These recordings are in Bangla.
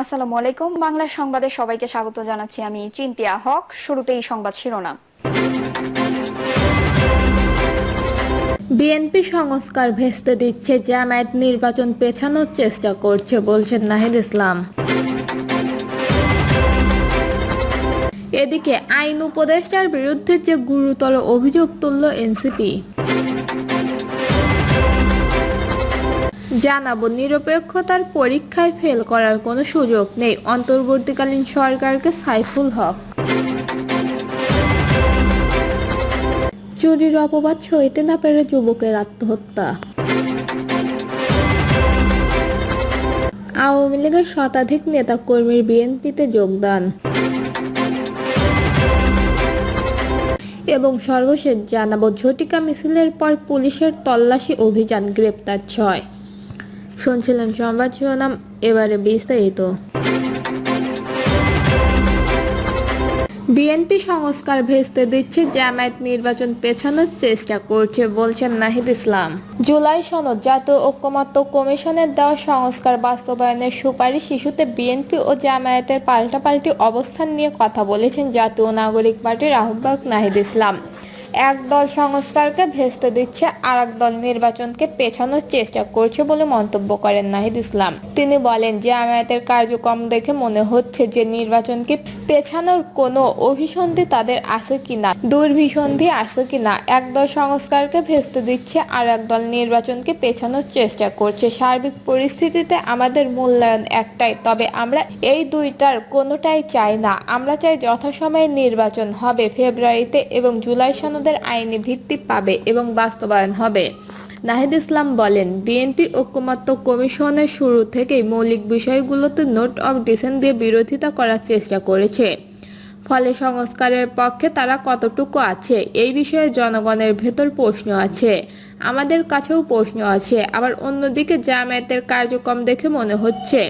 আসসালামু আলাইকুম। বাংলা সংবাদে সবাইকে স্বাগত জানাচ্ছি আমি চিন্তিয়া হক। শুরুতেই সংবাদ শিরোনাম। বিএনপি সংস্কার ভেস্তে দিচ্ছে জামায়াত, নির্বাচন পেছানোর চেষ্টা করছে, বলছেন নাহিদ ইসলাম। এদিকে আইন উপদেষ্টার বিরুদ্ধে যে গুরুতর অভিযোগ তুলল এনসিপি। জানাব, নিরপেক্ষতার পরীক্ষায় ফেল করার কোনো সুযোগ নেই। অন্তর্বর্তীকালীন সরকারকে সাইফুল হক। চুরির অপবাদ সইতে না পেরে যুবকের আত্মহত্যা। আওয়ামী লীগের শতাধিক নেতাকর্মীর বিএনপিতে যোগদান। এবং সর্বশেষ জানাব, ঝটিকা মিছিলের পর পুলিশের তল্লাশি অভিযান গ্রেপ্তার ছয়। শুনছিলেন সংবাদ শিরোনাম, এবারে বিস্তারিত। বিএনপি সংস্কার ভেস্তে দিচ্ছে, জামায়াত নির্বাচন পেছানোর চেষ্টা করছে, বলছেন নাহিদ ইসলাম। জুলাই সনদ, জাতীয় ঐক্যমত্য কমিশনের দেওয়া সংস্কার বাস্তবায়নের সুপারিশ ইস্যুতে বিএনপি ও জামায়াতের পাল্টাপাল্টি অবস্থান নিয়ে কথা বলেছেন জাতীয় নাগরিক পার্টির আহ্বায়ক নাহিদ ইসলাম। এক দল সংস্কারকে ভেস্তে দিচ্ছে আর এক দল নির্বাচনকে পেছানোর চেষ্টা করছে বলে মন্তব্য করেন নাহিদ ইসলাম। তিনি বলেন যে জামায়াতের কার্যক্রম দেখে মনে হচ্ছে যে নির্বাচনকে পেছানোর কোনো অভিসন্ধি তাদের আছে কিনা, দুর্ভিসন্ধি আছে কিনা। একদল সংস্কারকে ভেস্তে দিচ্ছে আর একদল নির্বাচনকে পেছানোর চেষ্টা করছে। সার্বিক পরিস্থিতিতে আমাদের মূল্যায়ন একটাই, তবে আমরা এই দুইটার কোনোটাই চাই না। আমরা চাই যথাসময়ে নির্বাচন হবে ফেব্রুয়ারিতে এবং জুলাই সনদের আইনি ভিত্তি পাবে এবং বাস্তবায়ন হবে। নাহিদ ইসলাম বলেন, বিএনপি ঐক্যমত্য কমিশনের শুরু থেকেই মৌলিক বিষয়গুলোতে নোট অফ ডিসেন্ট দিয়ে বিরোধিতা করার চেষ্টা করেছে। ফলে সংস্কারের পক্ষে তারা কতটুকু আছে, এই বিষয়ে জনগণের ভেতর প্রশ্ন আছে। আমাদের কাছেও প্রশ্ন আছে, আবার অন্যদিকে জামায়াতের কার্যক্রম দেখে মনে হচ্ছে।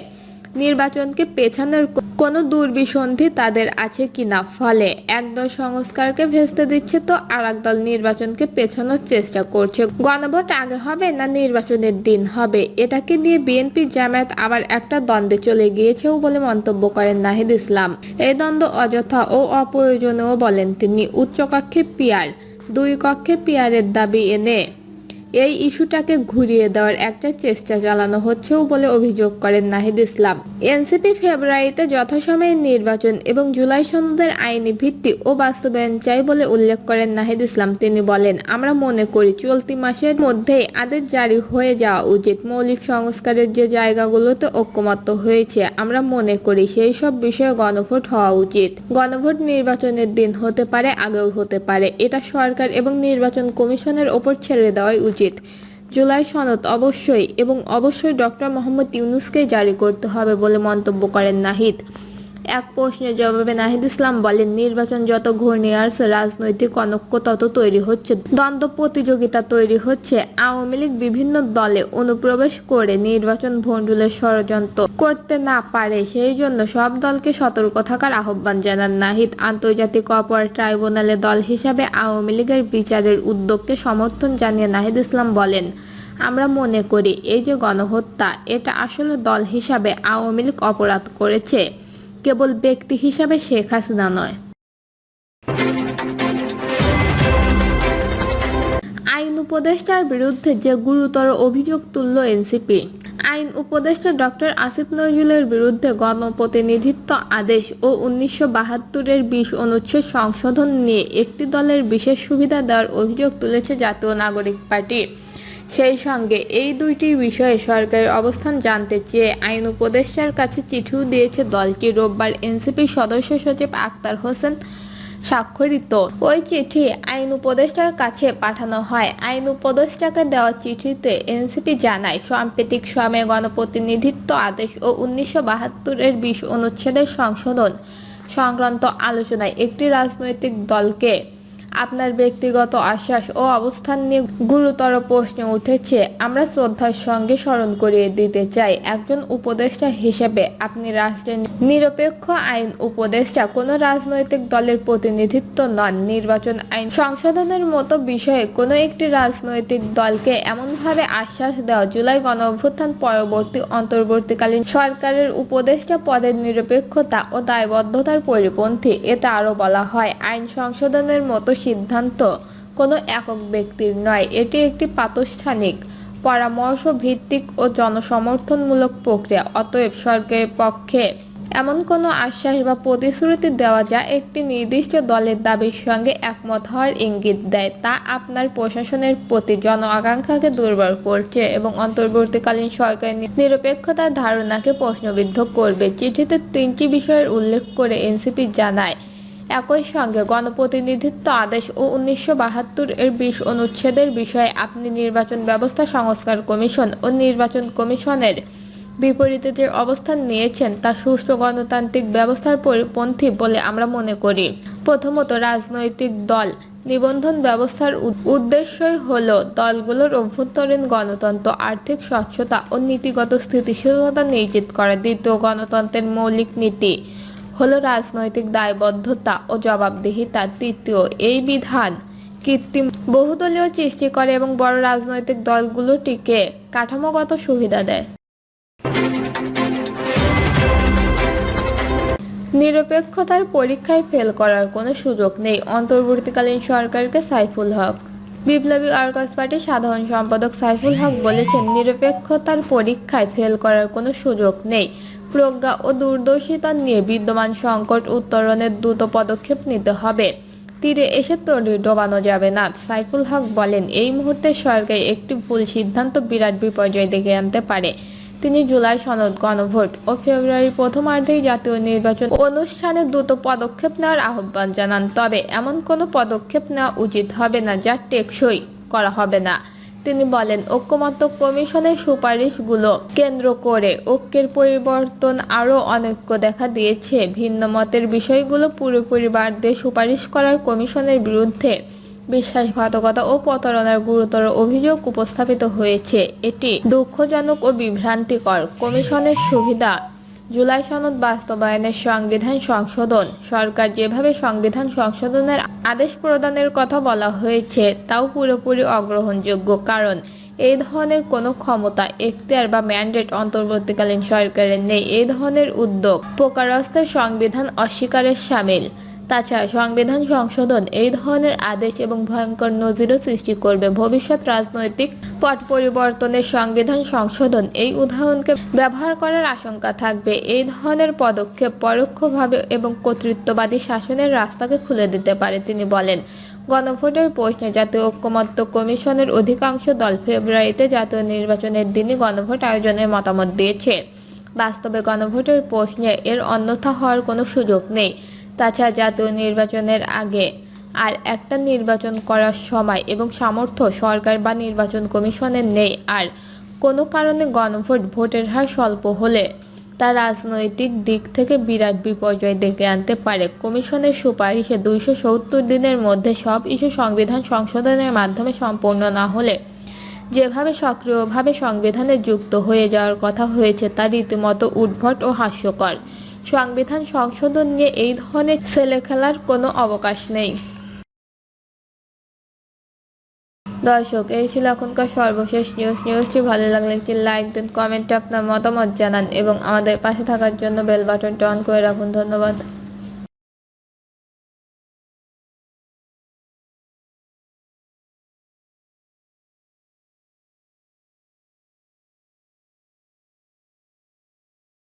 নির্বাচনকে পেছানোর কোনো দুর্বিসন্ধি তাদের আছে কিনা ফলে একদল সংস্কারকে ভেস্তে দিচ্ছে তো আর দল নির্বাচনকে পেছানোর চেষ্টা করছে। গণভোট আগে হবে না নির্বাচনের দিন হবে? এটাকে নিয়ে বিএনপি জামায়াত আবার একটা দ্বন্দ্বে চলে গিয়েছেও বলে মন্তব্য করেন নাহিদ ইসলাম। এই দ্বন্দ্ব অযথা ও অপ্রয়োজনীয় বলেন তিনি। উচ্চকক্ষে পিয়ার, দুই কক্ষে পিয়ারের দাবি এনে এই ইস্যুটাকে ঘুরিয়ে দেওয়ার একটা চেষ্টা চালানো হচ্ছেও বলে অভিযোগ করেন নাহিদ ইসলাম। এনসিপি ফেব্রুয়ারিতে যথাসময়ে নির্বাচন এবং জুলাই সনদের আইনি ভিত্তি ও বাস্তবায়ন চাই বলে উল্লেখ করেন নাহিদ ইসলাম। তিনি বলেন, আমরা মনে করি চলতি মাসের মধ্যেই আদেশ জারি হয়ে যাওয়া উচিত। মৌলিক সংস্কারের যে জায়গাগুলোতে ঐক্যমত্য হয়েছে, আমরা মনে করি সেই সব বিষয়ে গণভোট হওয়া উচিত। গণভোট নির্বাচনের দিন হতে পারে, আগেও হতে পারে। এটা সরকার এবং নির্বাচন কমিশনের ওপর ছেড়ে দেওয়াই উচিত। জুলাই সনদ অবশ্যই এবং অবশ্যই ডক্টর মোহাম্মদ ইউনুসকে জারি করতে হবে বলে মন্তব্য করেন নাহিদ। এক প্রশ্নের জবাবে নাহিদ ইসলাম বলেন, নির্বাচন যত ঘূর্ণিয়ে আসছে রাজনৈতিক অনৈক্য তত তৈরি হচ্ছে। দ্বন্দ্ব প্রতিযোগিতা তৈরি হচ্ছে। আওয়ামী লীগ বিভিন্ন দলে অনুপ্রবেশ করে নির্বাচন ভণ্ডুলের ষড়যন্ত্র করতে না পারে, সেই জন্য সব দলকে সতর্ক থাকার আহ্বান জানান নাহিদ। আন্তর্জাতিক অপরাধ ট্রাইব্যুনালে দল হিসাবে আওয়ামী লীগের বিচারের উদ্যোগকে সমর্থন জানিয়ে নাহিদ ইসলাম বলেন, আমরা মনে করি এই যে গণহত্যা, এটা আসলে দল হিসাবে আওয়ামী লীগ অপরাধ করেছে। কেবল ব্যক্তি হিসাবে শেখ হাসিনা নয়। আইন উপদেষ্টার বিরুদ্ধে যে গুরুতর অভিযোগ তুলল এনসিপি, আইন উপদেষ্টা ডক্টর আসিফ নজরুলের বিরুদ্ধে গণপ্রতিনিধিত্ব আদেশ ও উনিশশো বাহাত্তরের বিশ অনুচ্ছেদ সংশোধন নিয়ে একটি দলের বিশেষ সুবিধা দেওয়ার অভিযোগ তুলেছে জাতীয় নাগরিক পার্টি। সেই সঙ্গে এই দুইটি বিষয়ে সরকারের অবস্থান জানতে চেয়ে আইন উপদেষ্টার কাছে চিঠিও দিয়েছে দলটি। রোববার এনসিপির সদস্য সচিব আক্তার হোসেন স্বাক্ষরিত। ওই চিঠি আইন উপদেষ্টার কাছে পাঠানো হয়। আইন উপদেষ্টাকে দেওয়া চিঠিতে এনসিপি জানায়, সাম্প্রতিক সময়ে গণপ্রতিনিধিত্ব আদেশ ও উনিশশো বাহাত্তরের বিশ অনুচ্ছেদের সংশোধন সংক্রান্ত আলোচনায় একটি রাজনৈতিক দলকে আপনার ব্যক্তিগত আশ্বাস ও অবস্থান নিয়ে গুরুতর প্রশ্ন উঠেছে। আমরা শ্রদ্ধার সঙ্গে স্মরণ করিয়ে দিতে চাই। একজন উপদেষ্টা হিসেবে আপনি রাষ্ট্রের নিরপেক্ষ আইন উপদেষ্টা, কোনো রাজনৈতিক দলের প্রতিনিধিত্ব নন। নির্বাচন আইন সংশোধনের মতো বিষয়ে কোনো একটি রাজনৈতিক দলকে এমনভাবে আশ্বাস দেওয়া জুলাই গণ অভ্যুত্থান পরবর্তী অন্তর্বর্তীকালীন সরকারের উপদেষ্টা পদের নিরপেক্ষতা ও দায়বদ্ধতার পরিপন্থী এতে আরও বলা হয়। আইন সংশোধনের মতো সিদ্ধান্ত কোনো একক ব্যক্তির নয়, এটি একটি প্রাতিষ্ঠানিক পরামর্শ ভিত্তিক ও জনসমর্থনমূলক প্রক্রিয়া। অতএব সরকারের পক্ষে এমন কোনো আশ্বাস বা প্রতিশ্রুতি দেওয়া যা একটি নির্দিষ্ট দলের দাবির সঙ্গে একমত হওয়ার ইঙ্গিত দেয়, তা আপনার প্রশাসনের প্রতি জন আকাঙ্ক্ষাকে দুর্বল করছে এবং অন্তর্বর্তীকালীন সরকারের নিরপেক্ষতার ধারণাকে প্রশ্নবিদ্ধ করবে। চিঠিতে তিনটি বিষয়ের উল্লেখ করে এনসিপি জানায় একই সঙ্গে গণপ্রতিনিধিত্ব আদেশ ও উনিশশো বাহাত্তর এর বিশ অনুচ্ছেদের বিষয়ে আপনি নির্বাচন ব্যবস্থা সংস্কার কমিশন ও নির্বাচন কমিশনের বিপরীতে যে অবস্থান নিয়েছেন তা সুষ্ঠু গণতান্ত্রিক ব্যবস্থার পরিপন্থী বলে আমরা মনে করি। প্রথমত রাজনৈতিক দল। নিবন্ধন ব্যবস্থার উদ্দেশ্যই হলো দলগুলোর অভ্যন্তরীণ গণতন্ত্র, আর্থিক স্বচ্ছতা ও নীতিগত স্থিতিশীলতা নিশ্চিত করা। দ্বিতীয়, গণতন্ত্রের মৌলিক নীতি। হলো রাজনৈতিক দায়বদ্ধতা ও জবাবদিহিতা। তৃতীয়, এই বিধান কৃত্রিম বহুদলীয় সৃষ্টি করে এবং বড় রাজনৈতিক দলগুলোটিকে কাঠামোগত সুবিধা দেয়। নিরপেক্ষতার পরীক্ষায় ফেল করার কোনো সুযোগ নেই। অন্তর্বর্তীকালীন সরকারকে সাইফুল হক। বিপ্লবী ওয়ার্কার্স পার্টির সাধারণ সম্পাদক সাইফুল হক বলেছেন, নিরপেক্ষতার পরীক্ষায় ফেল করার কোনো সুযোগ নেই। প্রজ্ঞা ও দূরদর্শিতা নিয়ে বিদ্যমান সংকট উত্তরণের দ্রুত পদক্ষেপ নিতে হবে। তীরে এসে তরি ডোবানো যাবে না। সাইফুল হক বলেন, এই মুহূর্তে সরকার একটি ভুল সিদ্ধান্ত বিরাট বিপর্যয় ডেকে আনতে পারে। তিনি জুলাই সনদ গণভোট ও ফেব্রুয়ারি প্রথমার্ধেই জাতীয় নির্বাচন অনুষ্ঠানে দ্রুত পদক্ষেপ নেওয়ার আহ্বান জানান। তবে এমন কোনো পদক্ষেপ নেওয়া উচিত হবে না যা টেকসই করা হবে না। তিনি বলেন, ঐক্যমত্য কমিশনের সুপারিশগুলো কেন্দ্র করে ঐক্যের পরিবর্তন আরও অনৈক্য দেখা দিয়েছে। ভিন্ন মতের বিষয়গুলো পুরোপুরি বাদ দিয়ে সুপারিশ করার কমিশনের বিরুদ্ধে বিশ্বাসঘাতকতা ও প্রতারণার গুরুতর অভিযোগ উপস্থাপিত হয়েছে। এটি দুঃখজনক ও বিভ্রান্তিকর। কমিশনের সুবিধা জুলাই সনদ বাস্তবায়নের সংবিধান সংশোধন। সরকার যেভাবে সংবিধান সংশোধনের আদেশ প্রদানের কথা বলা হয়েছে, তাও পুরোপুরি অগ্রহণযোগ্য। কারণ এই ধরনের কোনো ক্ষমতা, এখতিয়ার বা ম্যান্ডেট অন্তর্বর্তীকালীন সরকারের নেই। এই ধরনের উদ্যোগ প্রকারস্থের সংবিধান অস্বীকারের সামিল। তাছাড়া সংবিধান সংশোধন এই ধরনের আদেশ এবং ভয়ঙ্কর নজিরও সৃষ্টি করবে। ভবিষ্যৎ রাজনৈতিক পট পরিবর্তনের সংবিধান সংশোধন এই উদাহরণকে ব্যবহার করার আশঙ্কা থাকবে। এই ধরনের পদক্ষেপ পরোক্ষভাবে এবং কর্তৃত্ববাদী শাসনের রাস্তাকে খুলে দিতে পারে, তিনি বলেন। গণভোটের প্রশ্নে জাতীয় ঐক্যমত্য কমিশনের অধিকাংশ দল ফেব্রুয়ারিতে জাতীয় নির্বাচনের দিনই গণভোট আয়োজনের মতামত দিয়েছে। বাস্তবে গণভোটের প্রশ্নে এর অন্যথা হওয়ার কোনো সুযোগ নেই। তাছাড়া জাতীয় নির্বাচনের আগে আর একটা নির্বাচন করার সময় এবং সামর্থ্য সরকার বা নির্বাচন কমিশনের নেই। আর কোনো কারণে গণভোট ভোটের হার স্বল্প হলে তা রাজনৈতিক দিক থেকে বিরাট বিপর্যয় ডেকে আনতে পারে। কমিশনের সুপারিশে দুইশো সত্তর দিনের মধ্যে সব ইস্যু সংবিধান সংশোধনের মাধ্যমে সম্পূর্ণ না হলে যেভাবে সক্রিয়ভাবে সংবিধানে যুক্ত হয়ে যাওয়ার কথা হয়েছে, তা রীতিমতো উদ্ভট ও হাস্যকর। সংবিধান সংশোধন নিয়ে এই ধরনের ছেলে খেলার কোনো অবকাশ নেই। দর্শক, এই ছিল এখনকার সর্বশেষ নিউজ নিউজটি ভালো লাগলে একটি লাইক দিন কমেন্টে আপনার মতামত জানান এবং আমাদের পাশে থাকার জন্য বেল বাটনটি অন করে রাখুন। ধন্যবাদ।